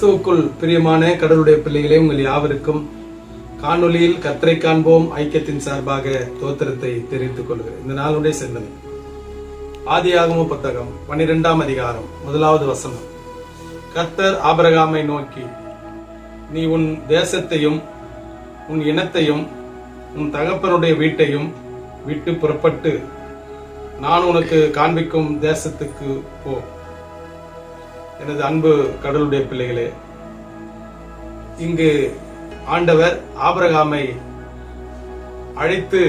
கிறிஸ்துவுக்குள் பிரியமான கடவுளுடைய பிள்ளைகளே உங்கள் யாவருக்கும் காணொலியில் கத்தரை காண்போம். ஐக்கியத்தின் சார்பாக தோத்திரத்தை தெரிவித்துக் கொள்கிறேன். இந்த நாளுடைய சிந்தனை ஆதியாகம புத்தகம் பன்னிரெண்டாம் அதிகாரம் முதலாவது வசனம். கத்தர் ஆபரகாமை நோக்கி நீ உன் தேசத்தையும் உன் இனத்தையும் உன் தகப்பனுடைய வீட்டையும் விட்டு புறப்பட்டு நான் உனக்கு காண்பிக்கும் தேசத்துக்கு போ. எனது அன்பு கடவுளுடைய பிள்ளைகளே இங்கு ஆண்டவர் ஆபிரகாமை அழைத்து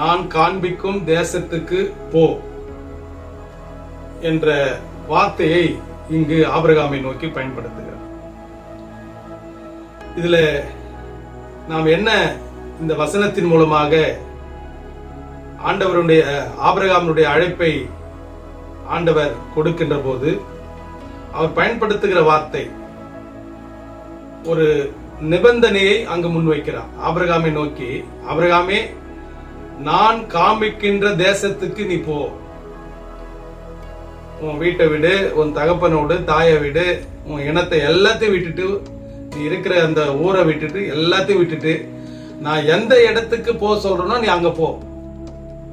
நான் காண்பிக்கும் தேசத்துக்கு போ என்ற வார்த்தையை இங்கு ஆபரகாமை நோக்கி பயன்படுத்துகிறார். இதுல நாம் என்ன இந்த வசனத்தின் மூலமாக ஆண்டவருடைய ஆபரகாமனுடைய அழைப்பை ஆண்டவர் கொடுக்கின்ற போது அவர் பயன்படுத்துகிற வார்த்தை. ஒரு நிபந்தனையை அங்கு முன்வைக்கிறார். ஆபிரகாமை நோக்கி ஆபிரகாமே நான் காமிக்கின்ற தேசத்துக்கு நீ போ. உன் வீட்டை விடு உன் தகப்பனோடு தாயை விடு உன் இனத்தை எல்லாத்தையும் விட்டுட்டு நீ இருக்கிற அந்த ஊரை விட்டுட்டு எல்லாத்தையும் விட்டுட்டு நான் எந்த இடத்துக்கு போக சொல்றேனோ நீ அங்க போ.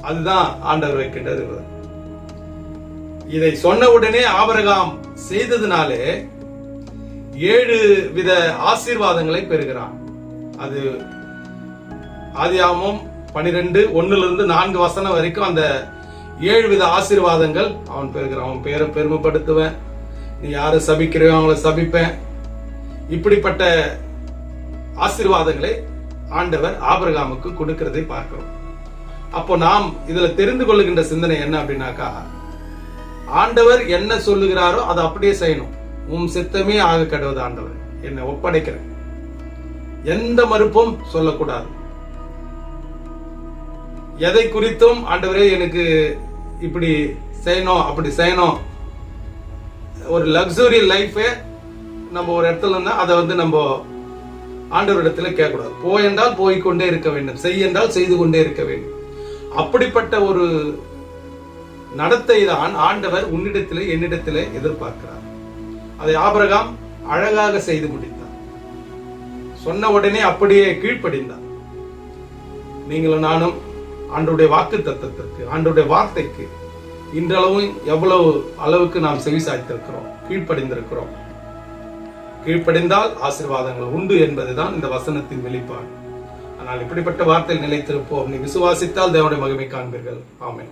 அதுதான் ஆண்டவர் வைக்கின்றது. இதை சொன்ன உடனே ஆபரகாம் செய்ததுனாலே ஏழு வித ஆசீர்வாதங்களை பெறுகிறான். அது ஆதியாமம் பனிரெண்டு ஒன்னுல இருந்து நான்கு வசனம் வரைக்கும் அந்த ஏழு வித ஆசீர்வாதங்கள் அவன் பெறுகிறான். அவன் பேரை பெருமைப்படுத்துவேன். நீ யாரு சபிக்கிறையோ அவங்கள சபிப்பேன். இப்படிப்பட்ட ஆசீர்வாதங்களை ஆண்டவர் ஆபிரகாமுக்கு கொடுக்கிறதை பார்க்கிறோம். அப்போ நாம் இதுல தெரிந்து கொள்ளுகின்ற சிந்தனை என்ன அப்படின்னாக்கா ஆண்டவர் என்ன சொல்லுகிறாரோ அதை அப்படியே செய்யணும். உன் சித்தமே ஆக கடுவது ஆண்டவர். என்னை ஒப்படைக்கிறேன். எந்த மறுப்பும் சொல்லக்கூடாது. எதை குறித்தும் ஆண்டவரே எனக்கு இப்படி செய்யணும் அப்படி செய்யணும். ஒரு லக்ஸுரி லைஃபே நம்ம ஒரு இடத்துல இருந்தா அதை வந்து நம்ம ஆண்டவரிடத்துல கேட்கக்கூடாது. போய் என்றால் போய்கொண்டே இருக்க வேண்டும். செய் என்றால் செய்து கொண்டே இருக்க வேண்டும். அப்படிப்பட்ட ஒரு நடத்தை தான் ஆண்டவர் உன்னிடத்திலே என்னிடத்திலே எதிர்பார்க்கிறார். அதை ஆபரகாம் அழகாக செய்து முடித்தார். சொன்ன உடனே அப்படியே கீழ்ப்படிந்தார். நீங்களும் நானும் ஆண்டுடைய வாக்கு தத்தத்திற்கு ஆண்டுடைய வார்த்தைக்கு இன்றளவும் எவ்வளவு அளவுக்கு நாம் செவி சாய்த்திருக்கிறோம் கீழ்ப்படிந்திருக்கிறோம். கீழ்ப்படிந்தால் ஆசீர்வாதங்கள் உண்டு என்பதுதான் இந்த வசனத்தின் வெளிப்பாடு. ஆனால் இப்படிப்பட்ட வார்த்தையில் நிலைத்திருப்போம். நீ விசுவாசித்தால் தேவனுடைய மகிமை காண்பீர்கள். ஆமேன்.